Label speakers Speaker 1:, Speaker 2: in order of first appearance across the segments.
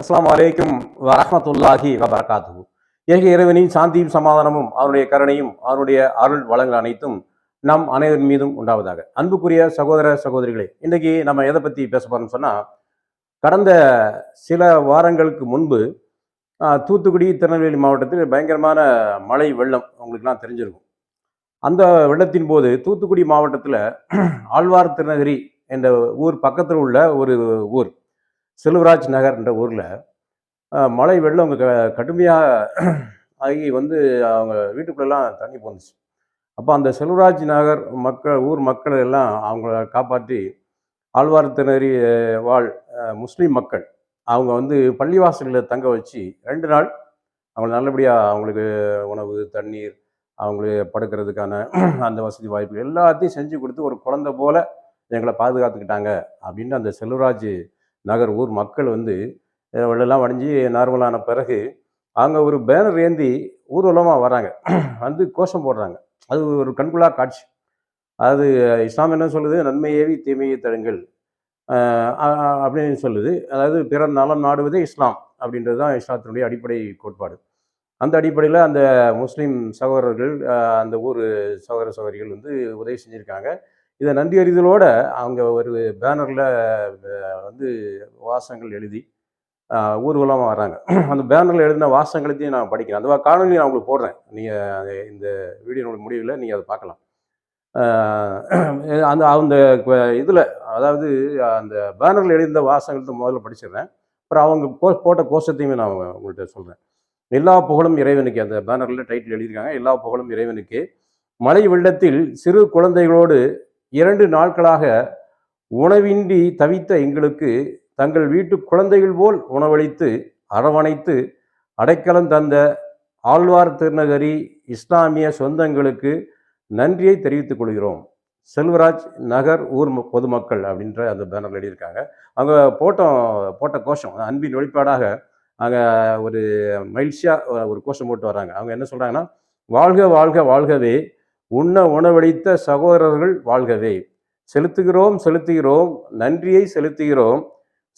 Speaker 1: அஸ்லாம் அலைக்கும் வரமத்துல்லாஹி வபரகாத்துஹு. ஏக இறைவனின் சாந்தியும் சமாதானமும் அவனுடைய கருணையும் அவனுடைய அருள் வளங்கள் அனைத்தும் நம் அனைவரின் மீதும் உண்டாவதாக. அன்புக்குரிய சகோதர சகோதரிகளே இன்றைக்கி நம்ம எதை பற்றி பேச போகிறோம்னு சொன்னால் கடந்த சில வாரங்களுக்கு முன்பு தூத்துக்குடி திருநெல்வேலி மாவட்டத்தில் பயங்கரமான மழை வெள்ளம் உங்களுக்குலாம் தெரிஞ்சிருக்கும். அந்த வெள்ளத்தின் போது தூத்துக்குடி மாவட்டத்தில் ஆழ்வார் திருநகரி என்ற ஊர் பக்கத்தில் உள்ள ஒரு ஊர் செல்வராஜ் நகர் என்ற ஊரில் மழை வெள்ளம் அவங்க க கடுமையாக ஆகி வந்து அவங்க வீட்டுக்குள்ளெல்லாம் தண்ணி போந்துச்சு. அப்போ அந்த செல்வராஜ் நகர் மக்கள் ஊர் மக்கள் எல்லாம் அவங்கள காப்பாற்றி ஆழ்வார்த்தினரி வாழ் முஸ்லீம் மக்கள் அவங்க வந்து பள்ளிவாசலில் தங்க வச்சு ரெண்டு நாள் அவங்களை நல்லபடியாக அவங்களுக்கு உணவு தண்ணீர் அவங்களுக்கு படுக்கிறதுக்கான அந்த வசதி வாய்ப்பு எல்லாத்தையும் செஞ்சு கொடுத்து ஒரு குழந்தை போல எங்களை பாதுகாத்துக்கிட்டாங்க அப்படின்னு அந்த செல்வராஜ் நகர் ஊர் மக்கள் வந்து அஹ், வெள்ளெல்லாம் வடிஞ்சு நார்மலான பிறகு அங்கே ஒரு பேனர் ஏந்தி ஊர்வலமாக வராங்க. வந்து கோஷம் போடுறாங்க. அது ஒரு கண்குள்ளா காட்சி. அது இஸ்லாம் என்ன சொல்லுது? நன்மை ஏவி தீமையை தடுங்கள். அப்படின்னு சொல்லுது. அதாவது பிறர் நலம் நாடுவதே இஸ்லாம் அப்படின்றது தான் இஸ்லாத்தினுடைய அடிப்படை கோட்பாடு. அந்த அடிப்படையில் அந்த முஸ்லீம் சகோதரர்கள் அந்த ஊர் சகோதர சகோதரிகள் வந்து உதவி செஞ்சுருக்காங்க. இதை நன்றி அறிதலோட அவங்க ஒரு பேனரில் வந்து வாசகங்கள் எழுதி ஊர்வலமாக வராங்க அந்த பேனரில் எழுதின வாசங்களையும் நான் படிக்கிறேன். அந்த காணொலி நான் உங்களுக்கு போடுறேன். நீங்கள் இந்த வீடியோ முடிவில் நீங்கள் அதை பார்க்கலாம். அந்த அந்த இதில் அதாவது அந்த பேனரில் எழுதின வாசகத்தை முதல்ல படிச்சிடுறேன். அப்புறம் அவங்க கோ போட்ட கோஷத்தையுமே நான் உங்கள்கிட்ட சொல்கிறேன் எல்லா புகழும் இறைவனுக்கு அந்த பேனரில் டைட்டில் எழுதியிருக்காங்க. எல்லா புகழும் இறைவனுக்கு. மழை வெள்ளத்தில் சிறு குழந்தைகளோடு இரண்டு நாட்களாக உணவின்றி தவித்த எங்களுக்கு தங்கள் வீட்டு குழந்தைகள் போல் உணவளித்து அரவணைத்து அடைக்கலம் தந்த ஆழ்வார் திருநகரி இஸ்லாமிய சொந்தங்களுக்கு நன்றியை தெரிவித்துக் கொள்கிறோம். செல்வராஜ் நகர் ஊர் ம- பொதுமக்கள் அப்படின்ற அந்த பேனரில் எழுதியிருக்காங்க. அவங்க போட்டோம் போட்ட கோஷம் அன்பின் வெளிப்பாடாக அங்கே ஒரு மகிழ்ச்சியாக ஒரு கோஷம் போட்டு வராங்க. அவங்க என்ன சொல்கிறாங்கன்னா வாழ்க வாழ்க வாழ்கவே உண்ண உணவளித்த சகோதரர்கள் வாழ்கவே. செலுத்துகிறோம் செலுத்துகிறோம் நன்றியை செலுத்துகிறோம்.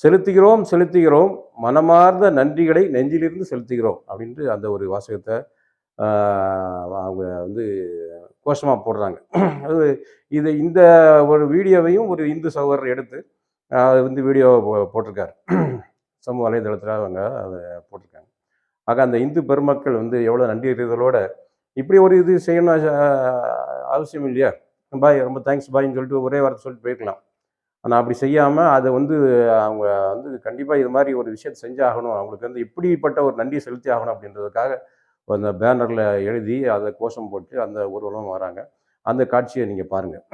Speaker 1: செலுத்துகிறோம் செலுத்துகிறோம் மனமார்ந்த நன்றிகளை நெஞ்சிலிருந்து செலுத்துகிறோம் அப்படின்ட்டு அந்த ஒரு வாசகத்தை அவங்க வந்து கோஷமாக போடுறாங்க. அது இது இந்த ஒரு வீடியோவையும் ஒரு இந்து சகோதரர் எடுத்து அது வந்து வீடியோ போ- போட்டிருக்காரு. சமூக வலைதளத்தில் அவங்க அதை போட்டிருக்காங்க. ஆக அந்த இந்து பெருமக்கள் வந்து எவ்வளோ நன்றி அறிதலோட இப்படி ஒரு இது செய்யணும் அவசியம் இல்லையா? பாய் ரொம்ப தேங்க்ஸ் பாய்ன்னு சொல்லிட்டு ஒரே வாரத்தை சொல்லிட்டு போயிருக்கலாம். ஆனால் அப்படி செய்யாமல் அதை வந்து அவங்க வந்து கண்டிப்பாக இது மாதிரி ஒரு விஷயத்தை செஞ்சாகணும். அவங்களுக்கு வந்து இப்படிப்பட்ட ஒரு நன்றி செலுத்தி ஆகணும் அப்படின்றதுக்காக அந்த பேனரில் எழுதி அதை கோஷம் போட்டு அந்த ஊர்வலம் வராங்க. அந்த காட்சியை நீங்கள் பாருங்கள்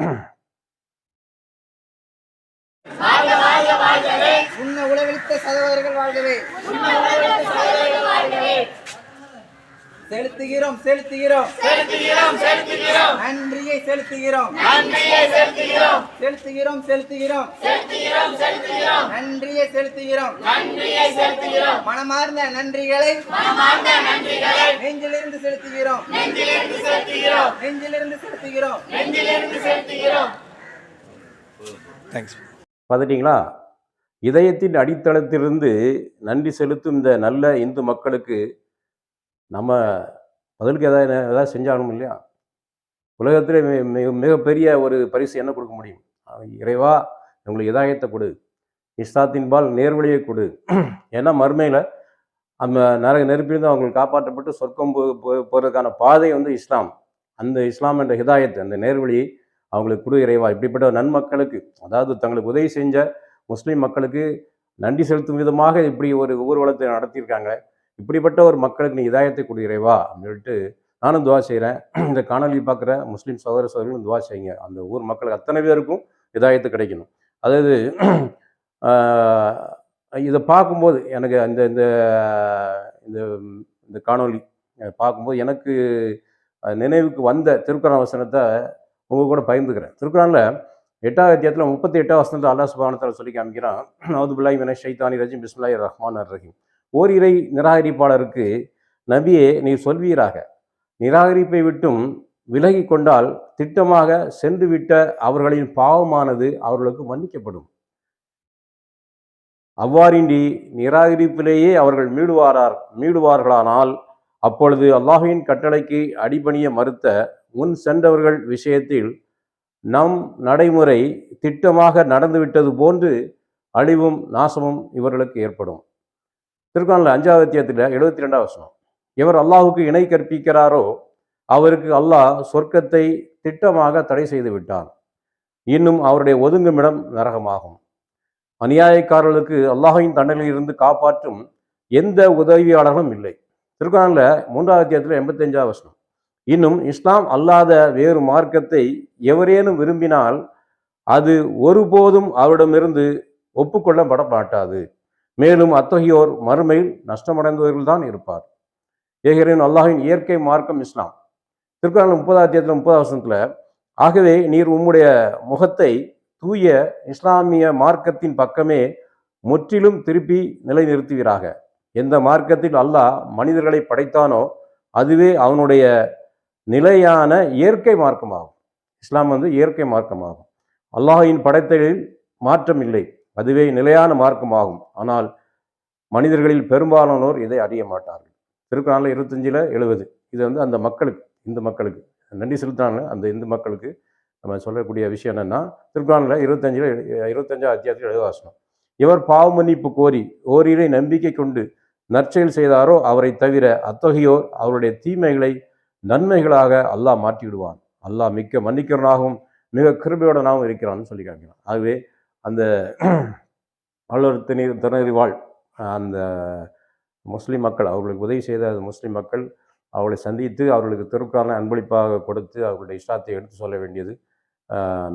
Speaker 2: உன்னை உழவளித்த சகோதரர்கள் வாழ்கவே. செலுத்துகிறோம் செலுத்துகிறோம். நன்றியை செலுத்துகிறோம். செலுத்துகிறோம். செலுத்துகிறோம் நன்றியை செலுத்துகிறோம். மனமார்ந்த நன்றிகளை நெஞ்சிலிருந்து செலுத்துகிறோம். நெஞ்சிலிருந்து செலுத்துகிறோம்.
Speaker 1: பார்த்துட்டிங்களா? இதயத்தின் அடித்தளத்திலிருந்து நன்றி செலுத்தும் இந்த நல்ல இந்து மக்களுக்கு நம்ம பதிலுக்கு எதாவது ஏதாவது செஞ்சாலும் இல்லையா? உலகத்தில் மிக மிகப்பெரிய ஒரு பரிசு என்ன கொடுக்க முடியும்? இறைவா உங்களுக்கு இதாயத்தை கொடு. இஸ்லாத்தின்பால் நேர்வழியை கொடு. ஏன்னா மறுமையில் அந்த நரக நெருப்பிலிருந்து அவங்களுக்கு காப்பாற்றப்பட்டு சொர்க்கம் போ போகிறதுக்கான பாதை வந்து இஸ்லாம். அந்த இஸ்லாம் என்ற ஹிதாயத்தை அந்த நேர்வழியை அவங்களுக்கு கொடு இறைவா. இப்படிப்பட்ட நன்மக்களுக்கு அதாவது தங்களுக்கு உதவி செஞ்ச முஸ்லீம் மக்களுக்கு நன்றி செலுத்தும் விதமாக இப்படி ஒரு ஊர்வலத்தை நடத்தியிருக்காங்க. இப்படிப்பட்ட ஒரு மக்களுக்கு நீ இதாயத்தை கொடு அப்படின்னு சொல்லிட்டு நானும் துவா செய்கிறேன் இந்த காணொலி பார்க்குற முஸ்லீம் சகோதர சகோதரிகளும் துவா செய்யுங்க. அந்த ஊர் மக்களுக்கு அத்தனை பேருக்கும் இதாயத்து கிடைக்கணும். அதாவது இதை பார்க்கும்போது எனக்கு அந்த இந்த இந்த இந்த காணொலி பார்க்கும்போது எனக்கு நினைவுக்கு வந்த திருக்குறள் வசனத்தை உங்க கூட பகிர்ந்துக்கிறேன். திருக்குறளில் எட்டாவது அத்தியாயத்தில் முப்பத்தி எட்டாவது வசனத்தை அல்லாஹ் சுபானத்தில் சொல்லி காமிக்கிறான் நவது பில்லாய் வினை ஷைத்தானி ரஜிம். பிஸ்மில்லாய் ரஹ்மான் ரஹீம். ஓரிரை நிராகரிப்பாளருக்கு நபியே நீ சொல்வீராக. நிராகரிப்பை விட்டும் விலகி கொண்டால் திட்டமாக சென்றுவிட்ட அவர்களின் பாவமானது அவர்களுக்கு மன்னிக்கப்படும். அவ்வாறின்றி நிராகரிப்பிலேயே அவர்கள் மீடுவாரார் மீடுவார்களானால் அப்பொழுது அல்லாஹ்வின் கட்டளைக்கு அடிபணிய மறுத்த முன் சென்றவர்கள் விஷயத்தில் நம் நடைமுறை திட்டமாக நடந்துவிட்டது போன்று அழிவும் நாசமும் இவர்களுக்கு ஏற்படும். திருக்குறள் அஞ்சாவது அத்தியாயத்தில் எழுபத்தி ரெண்டாம் வசனம். எவர் அல்லாஹுக்கு இணை கற்பிக்கிறாரோ அவருக்கு அல்லாஹ் சொர்க்கத்தை திட்டமாக தடை செய்து விட்டான். இன்னும் அவருடைய ஒதுங்குமிடம் நரகமாகும். அநியாயக்காரர்களுக்கு அல்லாஹின் தண்டனையிலிருந்து காப்பாற்றும் எந்த உதவியாளர்களும் இல்லை. திருக்குறளில் மூன்றாவது அத்தியாயத்தில் எண்பத்தஞ்சாவது வசனம். இன்னும் இஸ்லாம் அல்லாத வேறு மார்க்கத்தை எவரேனும் விரும்பினால் அது ஒருபோதும் அவரிடமிருந்து ஒப்புக்கொள்ளப்பட மாட்டாது மேலும் அத்தகையோர் மறுமையில் நஷ்டமடைந்தவர்கள் தான் இருப்பார். ஏகரின் அல்லாஹின் இயற்கை மார்க்கம் இஸ்லாம். திருக்குறள் முப்பதாம் அத்தியாயத்தில் முப்பதாம் வசனத்தில் ஆகவே நீர் உம்முடைய முகத்தை தூய இஸ்லாமிய மார்க்கத்தின் பக்கமே முற்றிலும் திருப்பி நிலைநிறுத்துவீராக. எந்த மார்க்கத்தில் அல்லாஹ் மனிதர்களை படைத்தானோ அதுவே அவனுடைய நிலையான இயற்கை மார்க்கமாகும். இஸ்லாம் வந்து இயற்கை மார்க்கமாகும். அல்லாஹின் படைத்தலில் மாற்றம் இல்லை. அதுவே நிலையான மார்க்கமாகும். ஆனால் மனிதர்களில் பெரும்பாலானோர் இதை அறிய மாட்டார்கள். திருக்குறளில் இருபத்தஞ்சில் எழுபது இது வந்து அந்த மக்களுக்கு இந்து மக்களுக்கு நன்றி செலுத்தினாங்க அந்த இந்து மக்களுக்கு நம்ம சொல்லக்கூடிய விஷயம் என்னென்னா திருக்குறளில் இருபத்தஞ்சில் இருபத்தஞ்சாம் அத்தியாயத்தில் எழுதவாசனம் இவர் பாவ மன்னிப்பு கோரி ஓரிரை நம்பிக்கை கொண்டு நற்செயல் செய்தாரோ அவரை தவிர அத்தகையோர் அவருடைய தீமைகளை நன்மைகளாக அல்லாஹ் மாற்றி விடுவான் அல்லாஹ் மிக்க மன்னிக்கிறனாகவும் மிக கிருபையுடனாகவும் இருக்கிறான்னு சொல்லி காமிக்கிறான் ஆகவே அந்த ஆளுநர் திணை திணறிவாள் அந்த முஸ்லீம் மக்கள் அவர்களுக்கு உதவி செய்த அந்த முஸ்லீம் மக்கள் அவர்களை சந்தித்து அவர்களுக்கு திருக்கான அன்பளிப்பாக கொடுத்து அவர்களுடைய இஷ்டத்தை எடுத்து சொல்ல வேண்டியது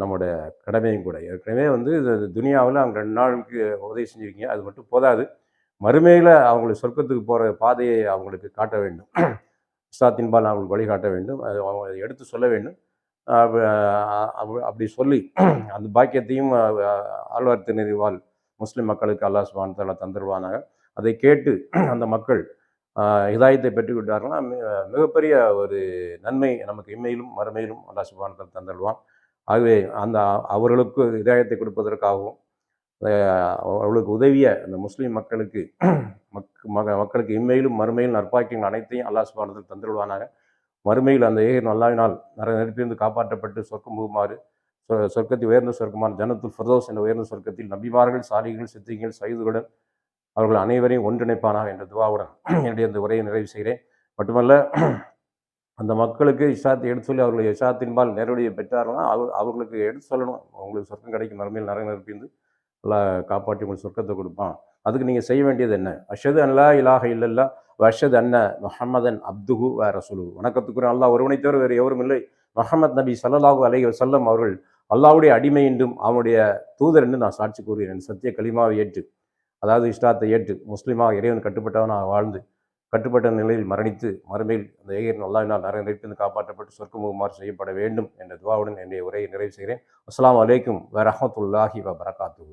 Speaker 1: நம்முடைய கடமையும் கூட. ஏற்கனவே வந்து இது துனியாவில் அவங்க ரெண்டு நாளுக்கு உதவி செஞ்சுருக்கீங்க அது மட்டும் போதாது. மறுமையில் அவங்களுக்கு சொர்க்கத்துக்கு போகிற பாதையை அவங்களுக்கு காட்ட வேண்டும். இஸ்லாத்தின்பால் அவங்களுக்கு வழிகாட்ட வேண்டும். அது அவங்க அதை எடுத்து சொல்ல வேண்டும். அப்படி சொல்லி அந்த பாக்கியத்தையும் ஆஹ், ஆழ்வார் முஸ்லீம் மக்களுக்கு அல்லாஹ் சுபான் தலா தந்துடுவானாக அதை கேட்டு அந்த மக்கள் இதாயத்தை ஹிதாயத்தை மிகப்பெரிய ஒரு நன்மை நமக்கு இம்மையிலும் மறுமையிலும் அல்லாஹ் சுபான் தலா தந்துடுவான் ஆகவே அந்த அவர்களுக்கு இதாயத்தை கொடுப்பதற்காகவும் அவர்களுக்கு உதவிய அந்த முஸ்லீம் மக்களுக்கு மக் மக மக்களுக்கு இம்மையிலும் மறுமையிலும் நற்பாக்கியங்கள் அனைத்தையும் அல்லாஹ் சுபான் தஆலா மறுமையில் அந்த ஏகர் நல்லாவினால் நிறைய நெருப்பிலிருந்து காப்பாற்றப்பட்டு சொர்க்கம் போகுமாறு சொ- சொர்க்கத்தில் உயர்ந்த சொர்க்கமான ஜனத்துல் ஃபர்தோஸ் என்ற உயர்ந்த சொர்க்கத்தில் நபிமார்கள் சாலிகள் சித்திகள் சைதுகளுடன் அவர்கள் அனைவரையும் ஒன்றிணைப்பானாக என்ற துவாவுடன் என்னுடைய இந்த உரையை நிறைவு செய்கிறேன். மட்டுமல்ல அந்த மக்களுக்கு இஷாத்தை எடுத்து சொல்லி அவர்களுடைய இஷாத்தின்பால் நேரடியை பெற்றார்கள்னா அவர் அவர்களுக்கு எடுத்து சொல்லணும். அவங்களுக்கு சொர்க்கம் கிடைக்கும். மறுமையில் நிறைய நெருப்பிந்து நல்லா காப்பாற்றி உங்களுக்கு சொர்க்கத்தை கொடுப்பான். அதுக்கு நீங்கள் செய்ய வேண்டியது என்ன? அஷது அல்லா இலாக இல்லல்லா வஷத் அன்ன முஹம்மதன் அப்துகு வ சொல்லு வணக்கத்துக்குரிய அல்லாஹ் ஒருவனை தவிர வேறு எவரும் இல்லை. முஹம்மத் நபி ஸல்லல்லாஹு அலைஹி வஸல்லம் அவர்கள் அல்லாவுடைய அடிமை என்றும் அவனுடைய தூதர் என்று நான் சாட்சி கூறுகிறேன். சத்திய கலிமாவை ஏற்று அதாவது இஷ்டாத்தை ஏற்று முஸ்லீமாக இறைவன் கட்டுப்பட்டவனாக வாழ்ந்து கட்டுப்பட்ட நிலையில் மரணித்து மறுமையில் அந்த ஏகர் அல்லாவினால் நிறைய காப்பாற்றப்பட்டு சொர்க்கமுகுமாறு செய்யப்பட வேண்டும் என்ற துவாவுடன் என்னுடைய உரையை நிறைவு செய்கிறேன். அஸ்லாம் அலைக்கும் வ வ பரகாத்து